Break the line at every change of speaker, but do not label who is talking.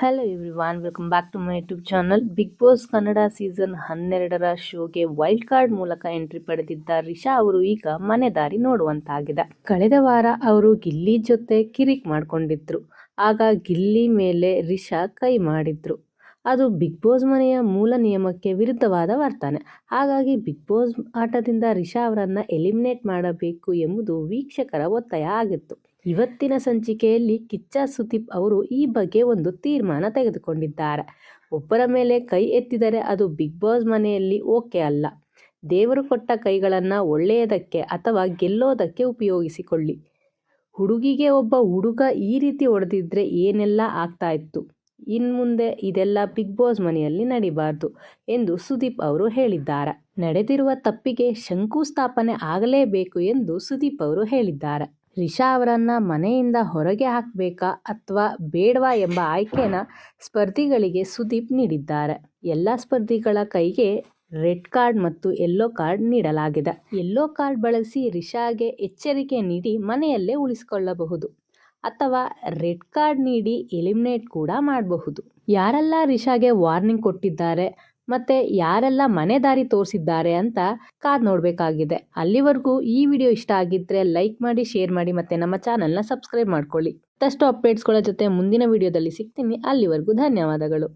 Hello everyone welcome back to my YouTube channel Bigg Boss Kannada season ಹನ್ನೆರಡರ ಶೋಗೆ wild card ಮೂಲಕ entry ಪಡೆದಿದ್ದ ರಿಷಾ ಅವರು ಈಗ ಮನೆ ದಾರಿ ನೋಡುವಂತಾಗಿದೆ. ಕಳೆದ ವಾರ ಅವರು ಗಿಲ್ಲಿ ಜೊತೆ ಕಿರಿಕ್ ಮಾಡ್ಕೊಂಡಿದ್ರು. ಆಗ ಗಿಲ್ಲಿ ಮೇಲೆ ರಿಷಾ ಕೈ ಮಾಡಿದ್ರು. ಅದು ಬಿಗ್ ಬಾಸ್ ಮನೆಯ ಮೂಲ ನಿಯಮಕ್ಕೆ ವಿರುದ್ಧವಾದ ವರ್ತನೆ. ಹಾಗಾಗಿ ಬಿಗ್ ಬಾಸ್ ಆಟದಿಂದ ರಿಷಾ ಅವರನ್ನು ಎಲಿಮಿನೇಟ್ ಮಾಡಬೇಕು ಎಂಬುದು ವೀಕ್ಷಕರ ಒತ್ತಾಯ ಆಗಿತ್ತು. ಇವತ್ತಿನ ಸಂಚಿಕೆಯಲ್ಲಿ ಕಿಚ್ಚ ಸುದೀಪ್ ಅವರು ಈ ಬಗ್ಗೆ ಒಂದು ತೀರ್ಮಾನ ತೆಗೆದುಕೊಂಡಿದ್ದಾರೆ. ಒಬ್ಬರ ಮೇಲೆ ಕೈ ಎತ್ತಿದರೆ ಅದು ಬಿಗ್ ಬಾಸ್ ಮನೆಯಲ್ಲಿ ಓಕೆ ಅಲ್ಲ. ದೇವರು ಕೊಟ್ಟ ಕೈಗಳನ್ನು ಒಳ್ಳೆಯದಕ್ಕೆ ಅಥವಾ ಗೆಲ್ಲೋದಕ್ಕೆ ಉಪಯೋಗಿಸಿಕೊಳ್ಳಿ. ಹುಡುಗಿಗೆ ಒಬ್ಬ ಹುಡುಗ ಈ ರೀತಿ ಹೊಡೆದಿದ್ರೆ ಏನೆಲ್ಲ ಆಗ್ತಾ ಇತ್ತು? ಇನ್ನು ಮುಂದೆ ಇದೆಲ್ಲ ಬಿಗ್ ಬಾಸ್ ಮನೆಯಲ್ಲಿ ನಡಿಬಾರ್ದು ಎಂದು ಸುದೀಪ್ ಅವರು ಹೇಳಿದ್ದಾರೆ. ನಡೆದಿರುವ ತಪ್ಪಿಗೆ ಶಂಕುಸ್ಥಾಪನೆ ಆಗಲೇಬೇಕು ಎಂದು ಸುದೀಪ್ ಅವರು ಹೇಳಿದ್ದಾರೆ. ರಿಷಾ ಅವರನ್ನ ಮನೆಯಿಂದ ಹೊರಗೆ ಹಾಕಬೇಕಾ ಅಥವಾ ಬೇಡವಾ ಎಂಬ ಆಯ್ಕೆನ ಸ್ಪರ್ಧಿಗಳಿಗೆ ಸುದೀಪ್ ನೀಡಿದ್ದಾರೆ. ಎಲ್ಲ ಸ್ಪರ್ಧಿಗಳ ಕೈಗೆ ರೆಡ್ ಕಾರ್ಡ್ ಮತ್ತು ಎಲ್ಲೋ ಕಾರ್ಡ್ ನೀಡಲಾಗಿದೆ. ಎಲ್ಲೋ ಕಾರ್ಡ್ ಬಳಸಿ ರಿಷಾಗೆ ಎಚ್ಚರಿಕೆ ನೀಡಿ ಮನೆಯಲ್ಲೇ ಉಳಿಸಿಕೊಳ್ಳಬಹುದು. ಅಥವಾ ರೆಡ್ ಕಾರ್ಡ್ ನೀಡಿ ಎಲಿಮಿನೇಟ್ ಕೂಡ ಮಾಡಬಹುದು. ಯಾರೆಲ್ಲ ರಿಷಾಗೆ ವಾರ್ನಿಂಗ್ ಕೊಟ್ಟಿದ್ದಾರೆ ಮತ್ತೆ ಯಾರೆಲ್ಲ ಮನೆ ದಾರಿ ತೋರಿಸಿದ್ದಾರೆ ಅಂತ ಕಾದ್ ನೋಡಬೇಕಾಗಿದೆ. ಅಲ್ಲಿವರೆಗೂ ಈ ವಿಡಿಯೋ ಇಷ್ಟ ಆಗಿದ್ರೆ ಲೈಕ್ ಮಾಡಿ, ಶೇರ್ ಮಾಡಿ ಮತ್ತೆ ನಮ್ಮ ಚಾನಲ್ನ ಸಬ್ಸ್ಕ್ರೈಬ್ ಮಾಡ್ಕೊಳ್ಳಿ. ಮತ್ತಷ್ಟು ಅಪ್ಡೇಟ್ಸ್ಗಳ ಜೊತೆ ಮುಂದಿನ ವಿಡಿಯೋದಲ್ಲಿ ಸಿಗ್ತೀನಿ. ಅಲ್ಲಿವರೆಗೂ ಧನ್ಯವಾದಗಳು.